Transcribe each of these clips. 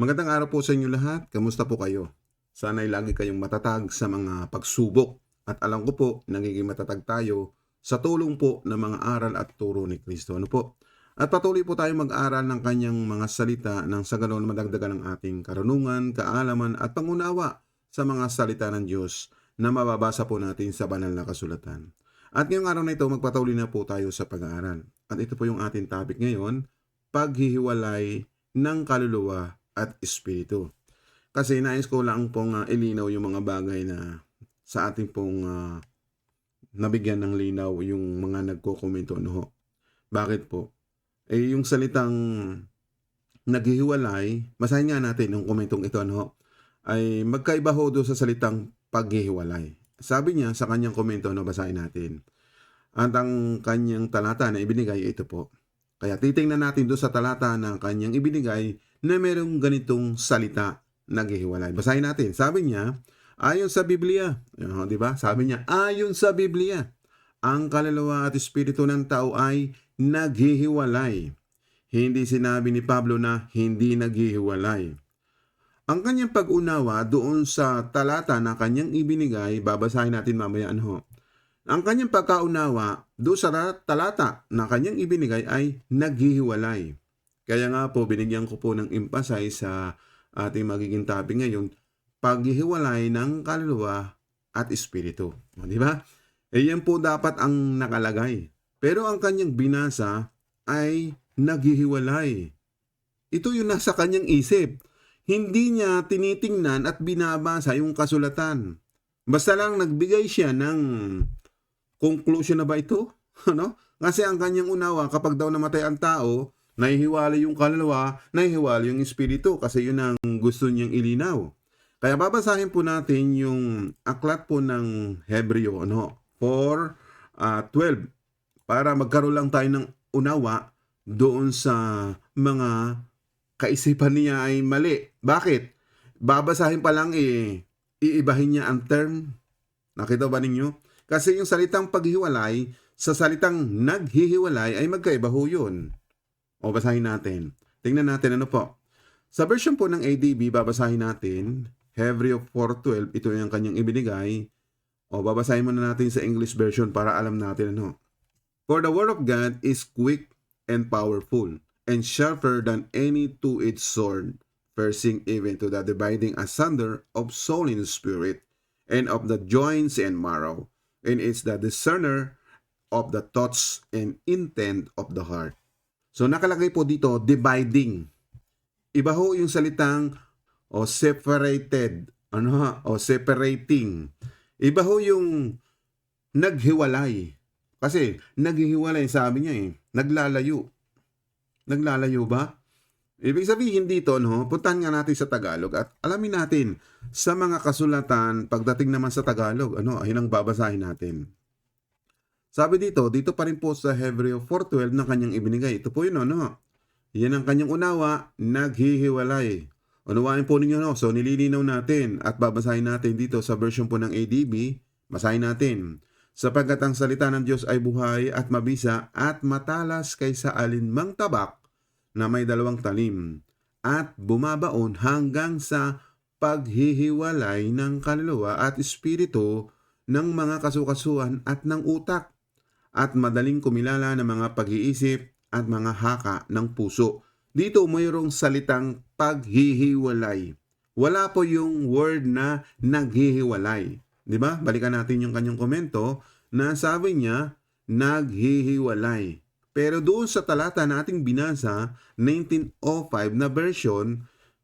Magandang araw po sa inyo lahat. Kamusta po kayo? Sana'y lagi kayong matatag sa mga pagsubok. At alam ko po, nagiging matatag tayo sa tulong po ng mga aral at turo ni Kristo. Ano po? At patuloy po tayo mag-aral ng kanyang mga salita nang sa ganon madagdagan ng ating karunungan, kaalaman at pangunawa sa mga salita ng Diyos na mababasa po natin sa banal na kasulatan. At ngayong araw na ito, magpatuloy na po tayo sa pag-aaral. At ito po yung ating topic ngayon, paghihiwalay ng kaluluwa at espiritu. Kasi nais ko lang pong ah, ilinaw yung mga bagay na sa ating pong ah, nabigyan ng linaw yung mga nagko-komento ano ho. Bakit po? Eh yung salitang naghihiwalay, basahin nga natin yung komentong ito ano ay magkaiba ho doon sa salitang paghihiwalay. Sabi niya sa kanyang komento, no, basahin natin. At ang kanyang talata na ibinigay, ito po. Kaya titingnan natin doon sa talata na kanyang ibinigay na merong ganitong salita naghihiwalay. Basahin natin. Sabi niya, ayon sa Biblia, uh, di ba? Sabi niya, ayon sa Biblia, ang kaluluwa at espiritu ng tao ay naghihiwalay. Hindi sinabi ni Pablo na hindi naghihiwalay. Ang kanyang pag-unawa doon sa talata na kanyang ibinigay, babasahin natin mamaya ano. Ang kanyang pagkaunawa doon sa talata na kanyang ibinigay ay naghihiwalay. Kaya nga po, binigyan ko po ng emphasize sa ating magiging topic ngayon, paghihiwalay ng kaluluwa at espiritu. O, Di ba? E yan po dapat ang nakalagay. Pero ang kanyang binasa ay naghihiwalay. Ito yung nasa kanyang isip. Hindi niya tinitingnan at binabasa yung kasulatan. Basta lang nagbigay siya ng conclusion na ba ito? Ano? Kasi ang kanyang unawa, kapag daw namatay ang tao, nahihiwalay yung kaluluwa, nahihiwalay yung espiritu kasi yun ang gusto niyang ilinaw. Kaya babasahin po natin yung aklat po ng Hebreo, ano, 4, ah, 12, para magkaroon lang tayo ng unawa doon sa mga kaisipan niya ay mali. Bakit? Babasahin pa lang eh, iibahin niya ang term. Nakita ba ninyo? Kasi yung salitang paghiwalay sa salitang naghihiwalay ay magkaiba ho yun. O basahin natin. Tingnan natin ano po. Sa version po ng ADB, babasahin natin. Hebreo 4.12, ito yung kanyang ibinigay. O babasahin muna natin sa English version para alam natin ano. For the word of God is quick and powerful, and sharper than any two-edged sword, piercing even to the dividing asunder of soul and spirit, and of the joints and marrow, and is the discerner of the thoughts and intent of the heart. So nakalagay po dito, dividing. Iba ho yung salitang o separated, ano ha, o separating. Iba ho yung naghiwalay. Kasi naghihiwalay, sabi niya eh, naglalayo. Naglalayo ba? Ibig sabihin dito, no, puntahan nga natin sa Tagalog at alamin natin sa mga kasulatan pagdating naman sa Tagalog, ano, ayun ang babasahin natin. Sabi dito, dito pa rin po sa Hebreo 4.12 na kanyang ibinigay. Ito po yun, ano. Yan ang kanyang unawa, naghihiwalay. Unawain po ninyo, no. So, nililinaw natin at babasahin natin dito sa version po ng ADB. Basahin natin. Sapagkat ang salita ng Diyos ay buhay at mabisa at matalas kaysa alinmang tabak na may dalawang talim at bumabaon hanggang sa paghihiwalay ng kaluluwa at espiritu ng mga kasukasuan at ng utak at madaling kumilala ng mga pag-iisip at mga haka ng puso. Dito mayroong salitang paghihiwalay. Wala po yung word na naghihiwalay. 'Di ba? Balikan natin yung kanyang komento na sabi niya naghihiwalay. Pero doon sa talata na ating binasa, 1905 na version,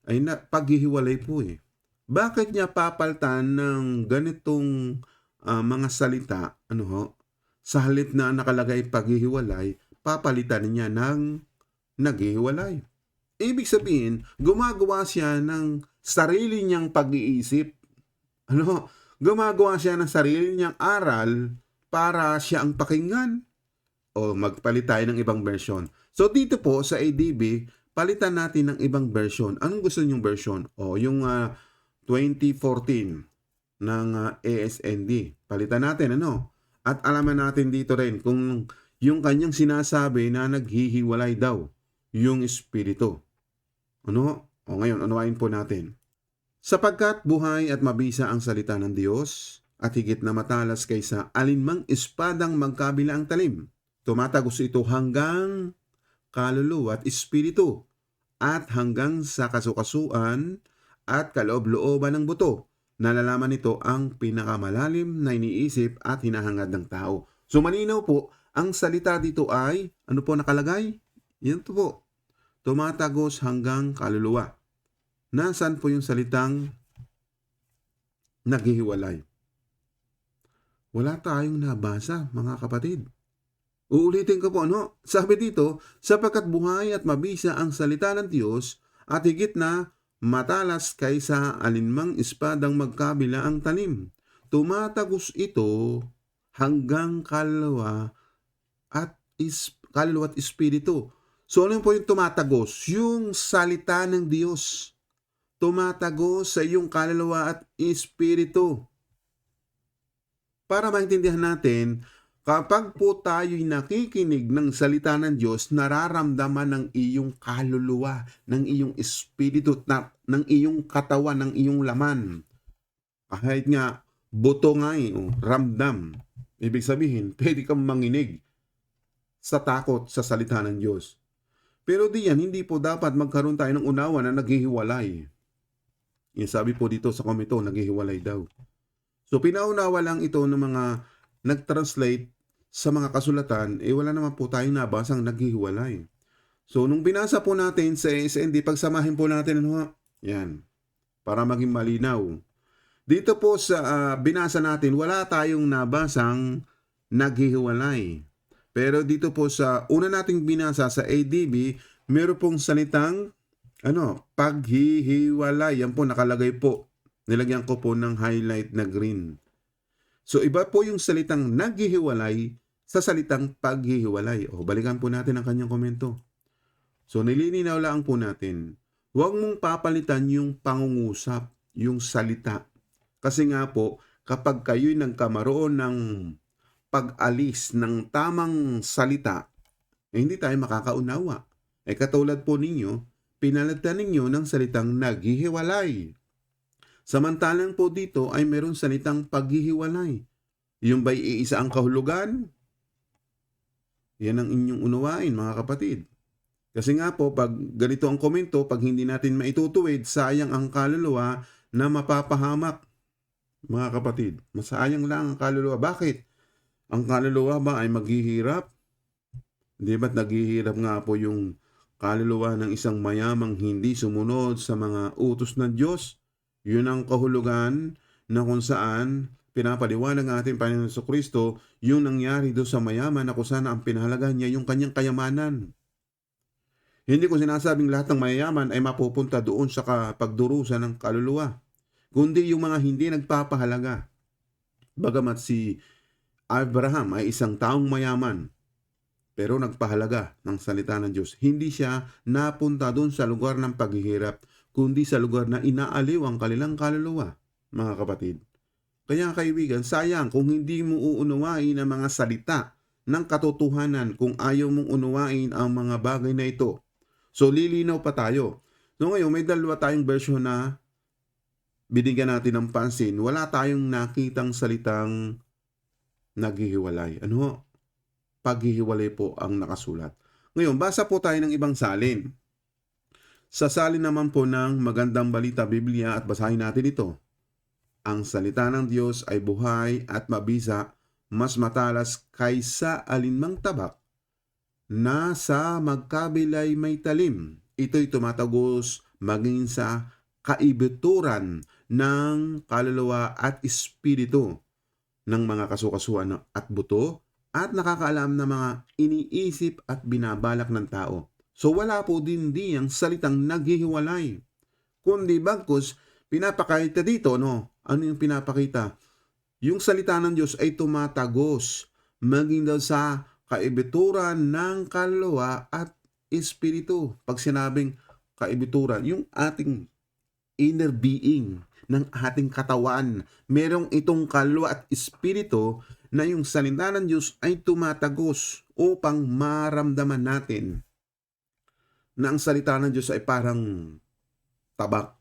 ay na, paghihiwalay po eh. Bakit niya papaltan ng ganitong ah, mga salita, ano ho, sa halip na nakalagay paghihiwalay, papalitan niya ng naghihiwalay. Ibig sabihin, gumagawa siya ng sarili niyang pag-iisip. Ano, gumagawa siya ng sarili niyang aral para siya ang pakinggan o magpalit tayo ng ibang version. So dito po sa ADB, palitan natin ng ibang version. Anong gusto niyong version? O yung ah, 2014 ng ah, ASND. Palitan natin ano? At alaman natin dito rin kung yung kanyang sinasabi na naghihiwalay daw yung espiritu. Ano? O ngayon, unawain po natin. Sapagkat buhay at mabisa ang salita ng Diyos at higit na matalas kaysa alinmang espadang magkabila ang talim. Tumatagos ito hanggang kaluluwa at espiritu at hanggang sa kasukasuan at kaloob-looban ng buto. Nalalaman nito ang pinakamalalim na iniisip at hinahangad ng tao. So malinaw po, ang salita dito ay, ano po nakalagay? Yan to po. Tumatagos hanggang kaluluwa. Nasaan po yung salitang naghihiwalay? Wala tayong nabasa, mga kapatid. Uulitin ko po, ano? Sabi dito, sapagkat buhay at mabisa ang salita ng Diyos at higit na matalas kaysa alinmang espadang magkabila ang talim. Tumatagos ito hanggang kaluluwa at is, kaluluwa at espiritu. So ano po yung tumatagos? Yung salita ng Diyos. Tumatagos sa iyong kaluluwa at espiritu. Para maintindihan natin, kapag po tayo'y nakikinig ng salita ng Diyos, nararamdaman ng iyong kaluluwa, ng iyong espiritu, na, ng iyong katawan, ng iyong laman. Kahit nga, buto nga eh, oh, ramdam. Ibig sabihin, pwede kang manginig sa takot sa salita ng Diyos. Pero diyan, hindi po dapat magkaroon tayo ng unawa na naghihiwalay. Yung sabi po dito sa komento, naghihiwalay daw. So pinaunawa lang ito ng mga nag-translate sa mga kasulatan, eh wala naman po tayong nabasang naghihiwalay. So nung binasa po natin sa SND, pagsamahin po natin ano, yan, para maging malinaw. Dito po sa ah, binasa natin, wala tayong nabasang naghihiwalay. Pero dito po sa una nating binasa sa ADB, meron pong salitang ano, paghihiwalay. Yan po nakalagay po. Nilagyan ko po ng highlight na green. So iba po yung salitang naghihiwalay sa salitang paghihiwalay. O balikan po natin ang kanyang komento. So nililinaw lang po natin. Huwag mong papalitan yung pangungusap, yung salita. Kasi nga po, kapag kayo'y nagkamaroon ng pag-alis ng tamang salita, eh, hindi tayo makakaunawa. Eh katulad po ninyo, pinalitan ninyo ng salitang naghihiwalay. Samantalang po dito ay meron salitang paghihiwalay. Yung ba'y iisa ang kahulugan? Yan ang inyong unawain mga kapatid. Kasi nga po, pag ganito ang komento, pag hindi natin maitutuwid, sayang ang kaluluwa na mapapahamak. Mga kapatid, masayang lang ang kaluluwa. Bakit? Ang kaluluwa ba ay maghihirap? Di ba't naghihirap nga po yung kaluluwa ng isang mayamang hindi sumunod sa mga utos ng Diyos? Yun ang kahulugan na kung saan pinapaliwanag ng ating Panginoon sa Kristo yung nangyari doon sa mayaman na kung saan ang pinahalaga niya yung kanyang kayamanan. Hindi ko sinasabing lahat ng mayayaman ay mapupunta doon sa pagdurusa ng kaluluwa, kundi yung mga hindi nagpapahalaga. Bagamat si Abraham ay isang taong mayaman, pero nagpahalaga ng salita ng Diyos. Hindi siya napunta doon sa lugar ng paghihirap, kundi sa lugar na inaaliw ang kanilang kaluluwa, mga kapatid. Kaya kaibigan, sayang kung hindi mo uunawain ang mga salita ng katotohanan kung ayaw mong unawain ang mga bagay na ito. So lilinaw pa tayo. So ngayon may dalawa tayong version na binigyan natin ng pansin. Wala tayong nakitang salitang naghihiwalay. Ano? Paghihiwalay po ang nakasulat. Ngayon, basa po tayo ng ibang salin. Sa salin naman po ng magandang balita Biblia at basahin natin ito. Ang salita ng Diyos ay buhay at mabisa, mas matalas kaysa alinmang tabak, na sa magkabilay may talim. Ito'y tumatagos maging sa kaibuturan ng kaluluwa at espiritu ng mga kasukasuan at buto at nakakaalam ng mga iniisip at binabalak ng tao. So wala po din di ang salitang naghihiwalay. Kundi bagkus, pinapakita dito, no? Ano yung pinapakita? Yung salita ng Diyos ay tumatagos maging daw sa kaibituran ng kaluluwa at espiritu. Pag sinabing kaibituran, yung ating inner being ng ating katawan, merong itong kaluluwa at espiritu na yung salita ng Diyos ay tumatagos upang maramdaman natin na ang salita ng Diyos ay parang tabak.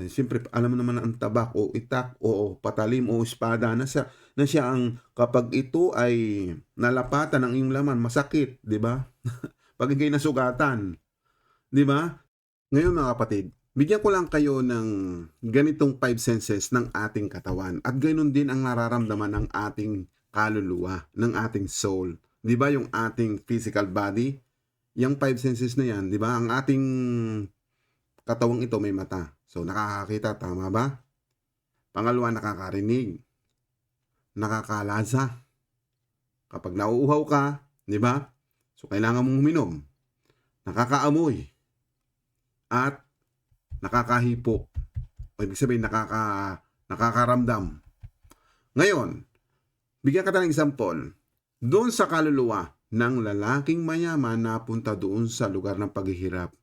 Ay, siyempre alam mo naman na ang tabak o itak o patalim o espada na siya, na siya ang kapag ito ay nalapatan ng iyong laman, masakit, di ba? Pag ikay nasugatan, di ba? Ngayon mga kapatid, bigyan ko lang kayo ng ganitong five senses ng ating katawan at ganoon din ang nararamdaman ng ating kaluluwa, ng ating soul. Di ba yung ating physical body? Yung five senses na yan, di ba? Ang ating katawang ito may mata. So, nakakakita, tama ba? Pangalawa, nakakarinig. Nakakalasa. Kapag nauuhaw ka, di ba? So, kailangan mong uminom. Nakakaamoy. At nakakahipo. O, ibig sabihin, nakaka, nakakaramdam. Ngayon, bigyan ka ng example. Doon sa kaluluwa ng lalaking mayaman na punta doon sa lugar ng paghihirap.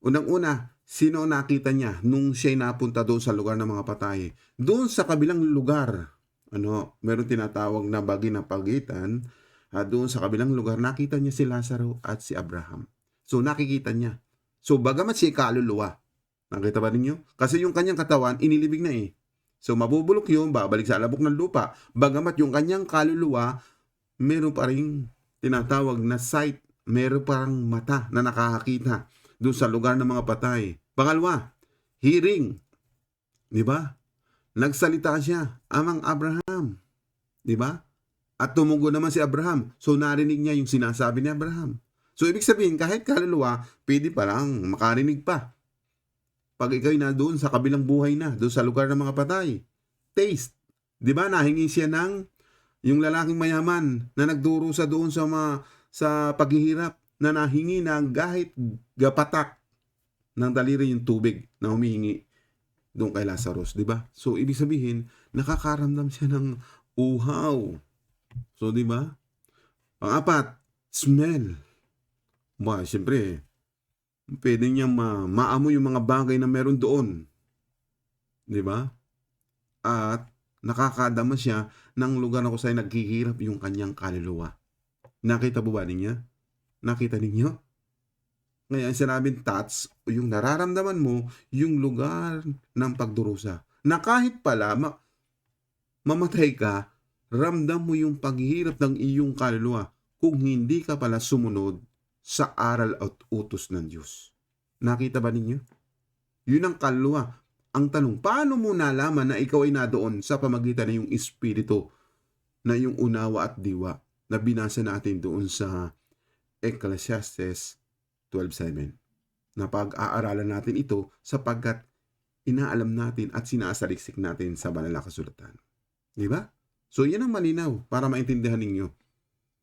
Unang-una, sino nakita niya nung siya'y napunta doon sa lugar ng mga patay? Doon sa kabilang lugar, ano, meron tinatawag na bagi ng pagitan, at doon sa kabilang lugar, nakita niya si Lazaro at si Abraham. So, nakikita niya. So, bagamat siya kaluluwa, nakita ba ninyo? Kasi yung kanyang katawan, inilibig na eh. So, mabubulok yun, babalik sa alabok ng lupa. Bagamat yung kanyang kaluluwa, meron pa rin tinatawag na sight, meron parang mata na nakakakita doon sa lugar ng mga patay. Pangalawa, hearing. Di ba? Nagsalita siya, amang Abraham. Di ba? At tumugo naman si Abraham. So narinig niya yung sinasabi ni Abraham. So ibig sabihin, kahit kaluluwa, pwede pa lang makarinig pa. Pag ikaw'y na doon sa kabilang buhay na, doon sa lugar ng mga patay. Taste. Di ba? Nahingi siya ng yung lalaking mayaman na nagdurusa doon sa mga, sa paghihirap na nahingi ng kahit gapatak ng daliri yung tubig na humihingi doon kay Lazarus, di ba? So, ibig sabihin, nakakaramdam siya ng uhaw. So, di ba? Pang-apat, smell. Ba, siyempre, pwede niya ma maamoy yung mga bagay na meron doon. Di ba? At nakakadama siya ng lugar na kung saan naghihirap yung kanyang kaluluwa. Nakita po ba ninyo? Nakita ninyo? Ngayon, sinabing touch, yung nararamdaman mo, yung lugar ng pagdurusa. Na kahit pala, ma- mamatay ka, ramdam mo yung paghihirap ng iyong kaluluwa kung hindi ka pala sumunod sa aral at utos ng Diyos. Nakita ba ninyo? Yun ang kaluluwa. Ang tanong, paano mo nalaman na ikaw ay nadoon sa pamagitan ng iyong espiritu na iyong unawa at diwa na binasa natin doon sa Ecclesiastes 12.7 na pag-aaralan natin ito sapagkat inaalam natin at sinasaliksik natin sa banal na kasulatan. Di ba? So, yan ang malinaw para maintindihan ninyo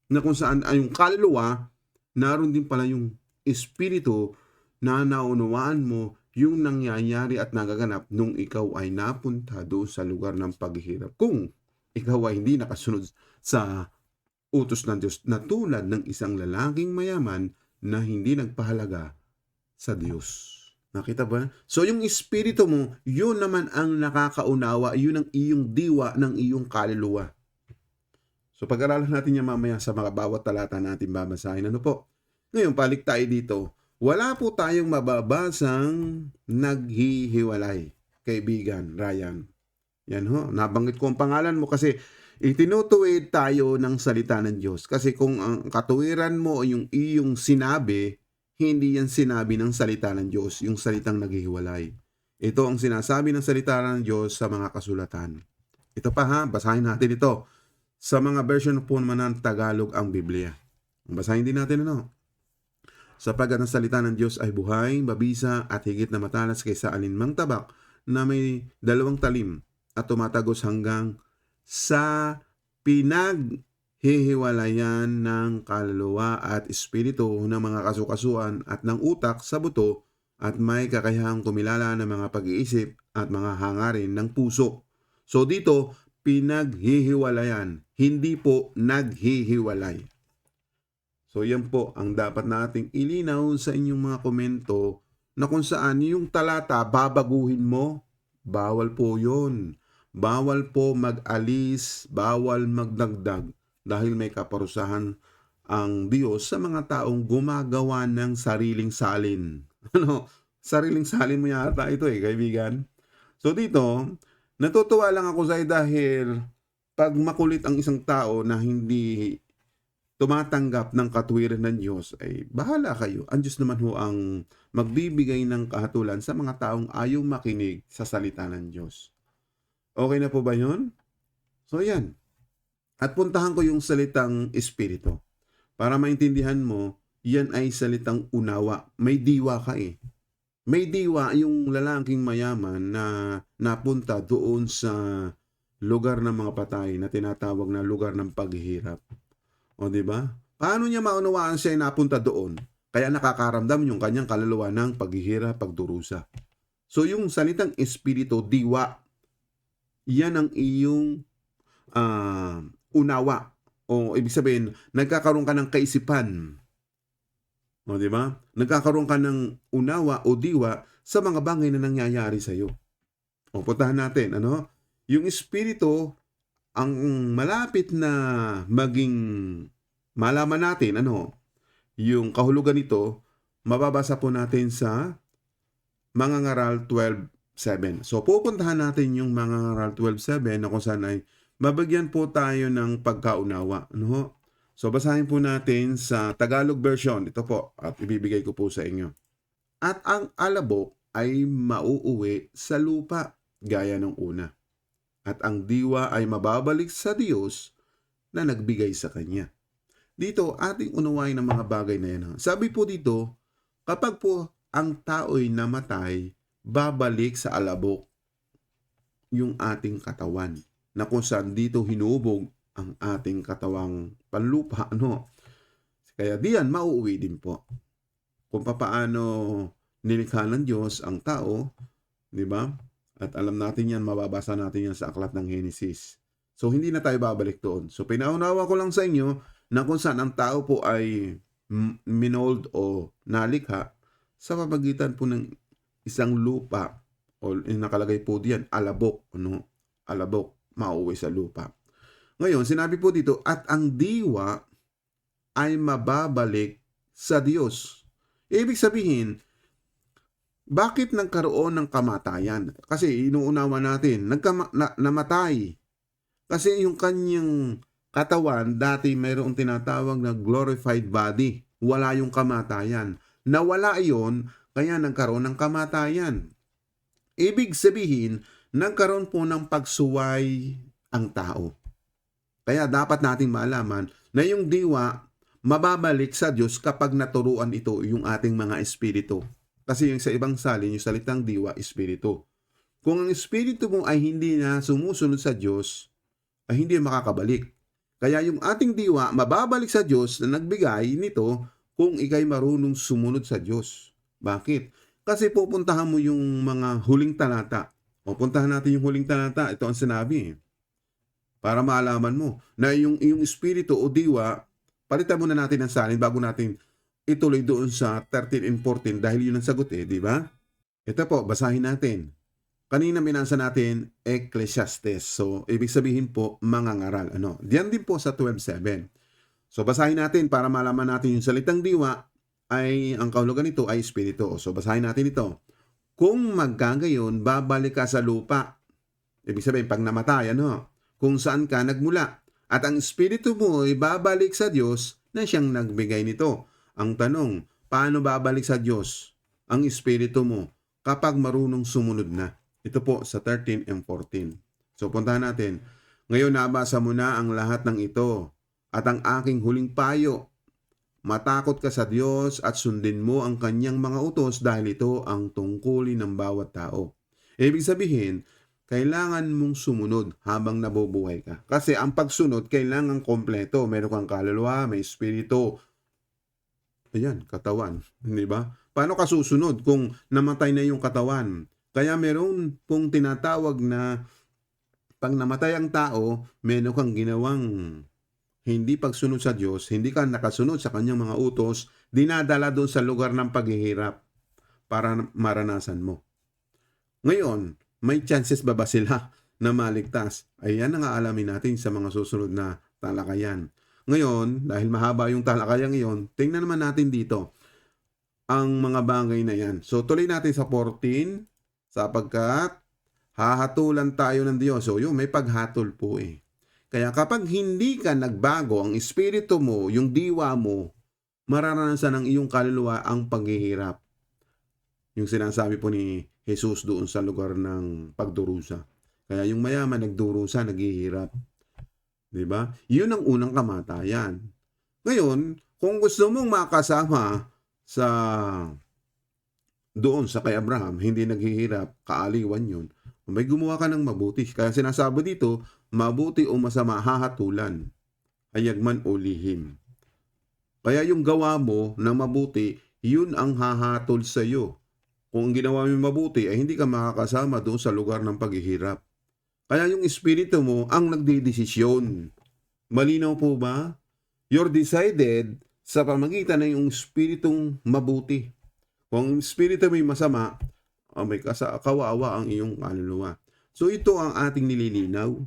na kung saan ay yung kaluluwa, naroon din pala yung espiritu na naunawaan mo yung nangyayari at nagaganap nung ikaw ay napunta doon sa lugar ng paghihirap. Kung ikaw ay hindi nakasunod sa utos ng Diyos na tulad ng isang lalaking mayaman na hindi nagpahalaga sa Diyos. Nakita ba? So yung espiritu mo, yun naman ang nakakaunawa, yun ang iyong diwa ng iyong kaluluwa. So pag-aralan natin yan mamaya sa mga bawat talata natin babasahin. Ano po? Ngayon, balik tayo dito. Wala po tayong mababasang naghihiwalay. Kaibigan, Ryan. Yan ho, nabanggit ko ang pangalan mo kasi itinutuwid tayo ng salita ng Diyos. Kasi kung ang katuwiran mo yung iyong sinabi, hindi yan sinabi ng salita ng Diyos, yung salitang naghihiwalay. Ito ang sinasabi ng salita ng Diyos sa mga kasulatan. Ito pa ha, basahin natin ito. Sa mga version po naman ng Tagalog ang Biblia. Basahin din natin ano. Sapagat ang salita ng Diyos ay buhay, mabisa at higit na matalas kaysa alinmang tabak na may dalawang talim at tumatagos hanggang sa pinaghihiwalayan ng kaluluwa at espiritu ng mga kasukasuan at ng utak sa buto at may kakayahang kumilala ng mga pag-iisip at mga hangarin ng puso. So dito, pinaghihiwalayan, hindi po naghihiwalay. So yan po ang dapat nating ilinaw sa inyong mga komento na kung saan yung talata babaguhin mo, bawal po yun. Bawal po mag-alis, bawal magdagdag dahil may kaparusahan ang Diyos sa mga taong gumagawa ng sariling salin. Ano? Sariling salin mo yata ito eh, kaibigan. So dito, natutuwa lang ako sa'yo dahil pag makulit ang isang tao na hindi tumatanggap ng katwiran ng Diyos, ay bahala kayo. Ang Diyos naman ho ang magbibigay ng kahatulan sa mga taong ayaw makinig sa salita ng Diyos. Okay na po ba yun? So yan. At puntahan ko yung salitang espiritu. Para maintindihan mo, yan ay salitang unawa. May diwa ka eh. May diwa yung lalaking mayaman na napunta doon sa lugar ng mga patay na tinatawag na lugar ng paghihirap. O di ba? Paano niya maunawaan siya ay napunta doon? Kaya nakakaramdam yung kanyang kaluluwa ng paghihirap, pagdurusa. So yung salitang espiritu, diwa, yan ang iyong ah, unawa. O ibig sabihin, nagkakaroon ka ng kaisipan. O di ba? Nagkakaroon ka ng unawa o diwa sa mga bagay na nangyayari sa iyo. O puntahan natin, ano? Yung espiritu ang malapit na maging malaman natin, ano? Yung kahulugan nito, mababasa po natin sa mga ngaral 12.7. So pupuntahan natin yung mga ngaral 12.7 na kung saan ay mabagyan po tayo ng pagkaunawa. Ano ho? So basahin po natin sa Tagalog version. Ito po at ibibigay ko po sa inyo. At ang alabok ay mauuwi sa lupa gaya ng una. At ang diwa ay mababalik sa Diyos na nagbigay sa kanya. Dito, ating unawain ng mga bagay na yan. Sabi po dito, kapag po ang tao'y namatay, babalik sa alabok yung ating katawan na kung saan dito hinubog ang ating katawang panlupa. Ano? Kaya diyan, mauuwi din po. Kung papaano nilikha ng Diyos ang tao, di ba? At alam natin yan, mababasa natin yan sa aklat ng Genesis. So, hindi na tayo babalik doon. So, pinaunawa ko lang sa inyo na kung saan ang tao po ay minold o nalikha sa pamagitan po ng isang lupa o nakalagay po diyan, alabok. Ano? Alabok, mauwi sa lupa. Ngayon, sinabi po dito, at ang diwa ay mababalik sa Diyos. Ibig sabihin, bakit nagkaroon ng kamatayan? Kasi inuunawa natin, nagkama, na, namatay. Kasi yung kanyang katawan, dati mayroong tinatawag na glorified body. Wala yung kamatayan. Nawala iyon, kaya nagkaroon ng kamatayan. Ibig sabihin, nagkaroon po ng pagsuway ang tao. Kaya dapat nating malaman na yung diwa mababalik sa Diyos kapag naturuan ito yung ating mga espiritu. Kasi yung sa ibang salin, yung salitang diwa, espiritu. Kung ang espiritu mo ay hindi na sumusunod sa Diyos, ay hindi makakabalik. Kaya yung ating diwa, mababalik sa Diyos na nagbigay nito kung ikay marunong sumunod sa Diyos. Bakit? Kasi pupuntahan mo yung mga huling talata. O puntahan natin yung huling talata. Ito ang sinabi. Para maalaman mo na yung, yung espiritu o diwa, palitan muna natin ang salin bago natin ituloy doon sa 13 and 14 dahil yun ang sagot eh, di ba? Ito po, basahin natin. Kanina binasa natin Ecclesiastes. So, ibig sabihin po, mga ngaral. Ano? Diyan din po sa 12.7. So, basahin natin para malaman natin yung salitang diwa ay, ang kahulugan nito ay espiritu. So, basahin natin ito. Kung magkagayon, babalik ka sa lupa. Ibig sabihin, pag namatay, ano? Kung saan ka nagmula. At ang espiritu mo ay babalik sa Diyos na siyang nagbigay nito. Ang tanong, paano babalik sa Diyos ang espiritu mo kapag marunong sumunod na? Ito po sa 13 and 14. So puntahan natin. Ngayon nabasa mo na ang lahat ng ito at ang aking huling payo. Matakot ka sa Diyos at sundin mo ang kanyang mga utos dahil ito ang tungkulin ng bawat tao. Ibig sabihin, kailangan mong sumunod habang nabubuhay ka. Kasi ang pagsunod, kailangan kompleto. Meron kang kaluluwa, may espiritu, Ayan, katawan. Di ba? Paano ka susunod kung namatay na yung katawan? Kaya meron pong tinatawag na pag namatay ang tao, meron kang ginawang hindi pagsunod sa Diyos, hindi ka nakasunod sa kanyang mga utos, dinadala doon sa lugar ng paghihirap para maranasan mo. Ngayon, may chances ba ba sila na maligtas? Ayan ang aalamin natin sa mga susunod na talakayan. Ngayon, dahil mahaba yung talakayang iyon, tingnan naman natin dito. ang mga bagay na yan. So tuloy natin sa 14 sapagkat hahatulan tayo ng Diyos. So yun, may paghatol po eh. Kaya kapag hindi ka nagbago, ang espiritu mo, yung diwa mo, mararanasan ng iyong kaluluwa ang paghihirap. Yung sinasabi po ni Jesus doon sa lugar ng pagdurusa. Kaya yung mayaman nagdurusa, naghihirap. 'Di ba? Yun ang unang kamatayan. Ngayon, kung gusto mong makasama sa doon sa kay Abraham, hindi naghihirap, kaaliwan yun, may gumawa ka ng mabuti. Kaya sinasabi dito, mabuti o masama hahatulan, hayagman o lihim. Kaya yung gawa mo na mabuti, yun ang hahatol sa iyo. Kung ginawa mo mabuti ay hindi ka makakasama doon sa lugar ng paghihirap. Kaya yung espiritu mo ang nagdidesisyon. Malinaw po ba? You're decided sa pamagitan ng yung espiritong mabuti. Kung ang espiritu mo masama, oh, may kawawa ang iyong kaluluwa. So ito ang ating nililinaw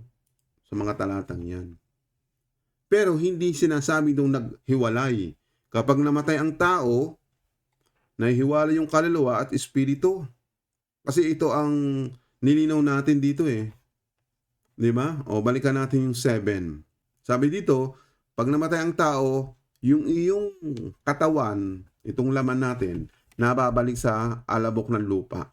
sa mga talatang yan. Pero hindi sinasabi nung naghiwalay. Kapag namatay ang tao, nahihiwalay yung kaluluwa at espiritu. Kasi ito ang nilinaw natin dito eh. 'Di ba? O balikan natin yung 7. Sabi dito, pag namatay ang tao, yung iyong katawan, itong laman natin, nababalik sa alabok ng lupa.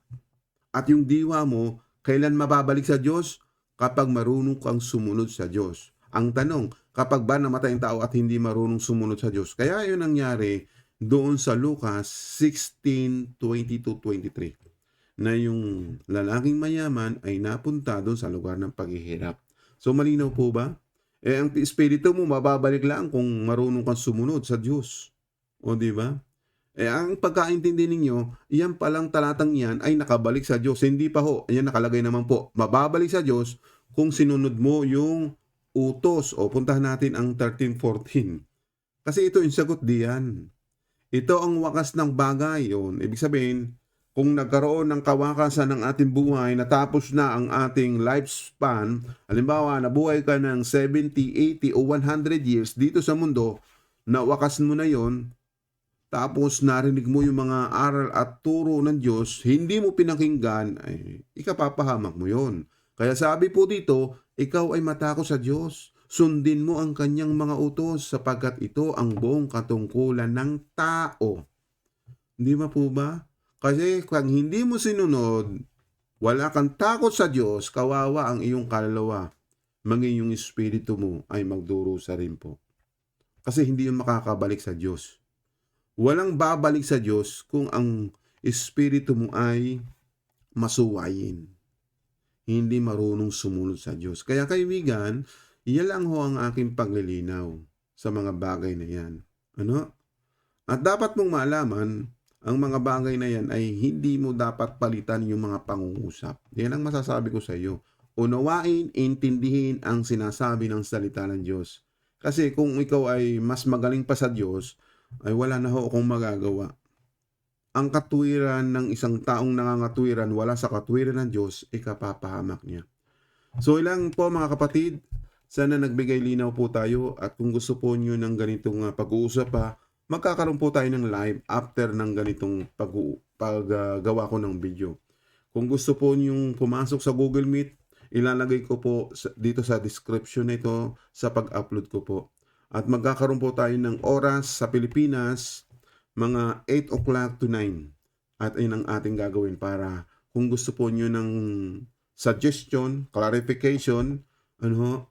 At yung diwa mo, kailan mababalik sa Diyos? Kapag marunong kang sumunod sa Diyos. Ang tanong, kapag ba namatay ang tao at hindi marunong sumunod sa Diyos? Kaya yun nangyari doon sa Lucas 16:22-23 na yung lalaking mayaman ay napunta doon sa lugar ng paghihirap. So malinaw po ba? Eh ang espiritu mo mababalik lang kung marunong kang sumunod sa Diyos. O di ba? Eh ang pagkaintindi ninyo, iyan palang talatang yan ay nakabalik sa Diyos. Hindi pa ho, ayan nakalagay naman po, mababalik sa Diyos kung sinunod mo yung utos o puntahan natin ang 13-14. Kasi ito yung sagot diyan. Ito ang wakas ng bagay. Yun. Ibig sabihin, kung nagkaroon ng kawakasan ng ating buhay, natapos na ang ating lifespan, halimbawa, nabuhay ka ng 70, 80 o 100 years dito sa mundo, na wakas mo na yon tapos narinig mo yung mga aral at turo ng Diyos, hindi mo pinakinggan, ay ikapapahamak mo yon. Kaya sabi po dito, ikaw ay matakot sa Diyos. Sundin mo ang kanyang mga utos sapagkat ito ang buong katungkulan ng tao. Hindi ba po ba? Kasi kung hindi mo sinunod, wala kang takot sa Diyos, kawawa ang iyong kaluluwa. Maging yung espiritu mo ay magdurusa rin po. Kasi hindi yun makakabalik sa Diyos. Walang babalik sa Diyos kung ang espiritu mo ay masuwayin. Hindi marunong sumunod sa Diyos. Kaya kaibigan, iyan lang ho ang aking paglilinaw sa mga bagay na yan. Ano? At dapat mong malaman, ang mga bagay na yan ay hindi mo dapat palitan yung mga pangungusap. Yan ang masasabi ko sa iyo. Unawain, intindihin ang sinasabi ng salita ng Diyos. Kasi kung ikaw ay mas magaling pa sa Diyos, ay wala na ho akong magagawa. Ang katwiran ng isang taong nangangatwiran wala sa katwiran ng Diyos, ikapapahamak niya. So ilang po mga kapatid, sana nagbigay linaw po tayo at kung gusto po nyo ng ganitong uh, pag-uusap pa, magkakaroon po tayo ng live after ng ganitong paggawa ko ng video. Kung gusto po nyong pumasok sa Google Meet, ilalagay ko po dito sa description nito sa pag-upload ko po. At magkakaroon po tayo ng oras sa Pilipinas, mga 8 o'clock to 9. At ayun ang ating gagawin para kung gusto po nyo ng suggestion, clarification, ano,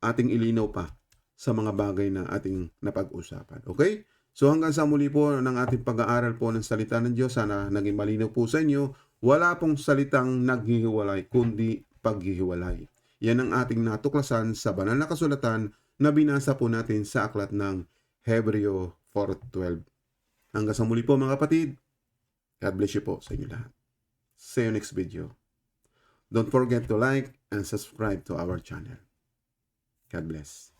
ating ilinaw pa sa mga bagay na ating napag-usapan. Okay? So hanggang sa muli po ng ating pag-aaral po ng salita ng Diyos, sana naging malinaw po sa inyo, wala pong salitang naghihiwalay, kundi paghihiwalay. Yan ang ating natuklasan sa banal na kasulatan na binasa po natin sa aklat ng Hebreo 4.12. Hanggang sa muli po mga kapatid, God bless you po sa inyo lahat. See you next video. Don't forget to like and subscribe to our channel. God bless.